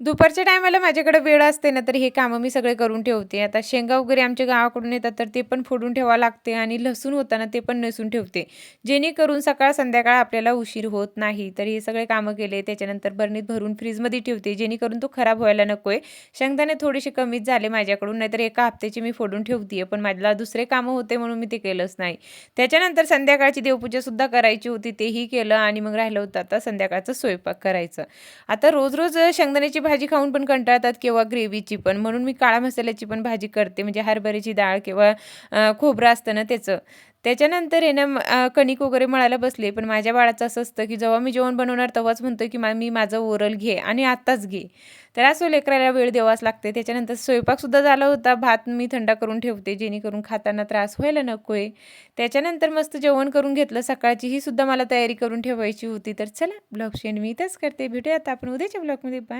दुपारच्या टायमाला माझ्याकडे वेळ असते ना तर हे कामं मी सगळे करून ठेवते. आता शेंगा वगैरे आमच्या गावाकडून येतात तर ते पण फोडून ठेवावं लागते आणि लसूण होताना ते पण नसून ठेवते. जेणेकरून सकाळ संध्याकाळ आपल्याला उशीर होत नाही. तर हे सगळे कामं केले त्याच्यानंतर बरणीत भरून फ्रीजमध्ये ठेवते जेणेकरून तो खराब व्हायला नको आहे शेंगदाणे थोडेसे कमीच झाले माझ्याकडून नाहीतर एका हप्त्याची मी फोडून ठेवते पण माझ्याला दुसरे कामं होते म्हणून मी ते केलंच नाही. त्याच्यानंतर संध्याकाळची देवपूजासुद्धा करायची होती तेही केलं आणि मग राहिलं होतं आता संध्याकाळचं स्वयंपाक करायचं. आता रोज रोज शेंगदाण्याची भाजी खाऊन पण कंटाळतात किंवा ग्रेव्हीची पण. म्हणून मी काळा मसाल्याची पण भाजी करते. म्हणजे हरभऱ्याची डाळ किंवा खोबरं असतं ना त्याचं. त्याच्यानंतर आहे ना कणिक वगैरे मळायला बसले. पण माझ्या बाळाचं असं असतं की जेव्हा मी जेवण बनवणार तेव्हाच म्हणतो की मा मी माझं ओरल घे आणि आत्ताच घे. तर असं लेकराला वेळ द्यावाच लागते. त्याच्यानंतर स्वयंपाकसुद्धा झाला होता. भात मी थंडा करून ठेवते जेणेकरून खाताना त्रास व्हायला नको आहे त्याच्यानंतर मस्त जेवण करून घेतलं सकाळची. ही सुद्धा मला तयारी करून ठेवायची होती. तर चला ब्लॉग शेण मी इथंच करते. भेटूया आता आपण उद्याच्या ब्लॉगमध्ये. बाय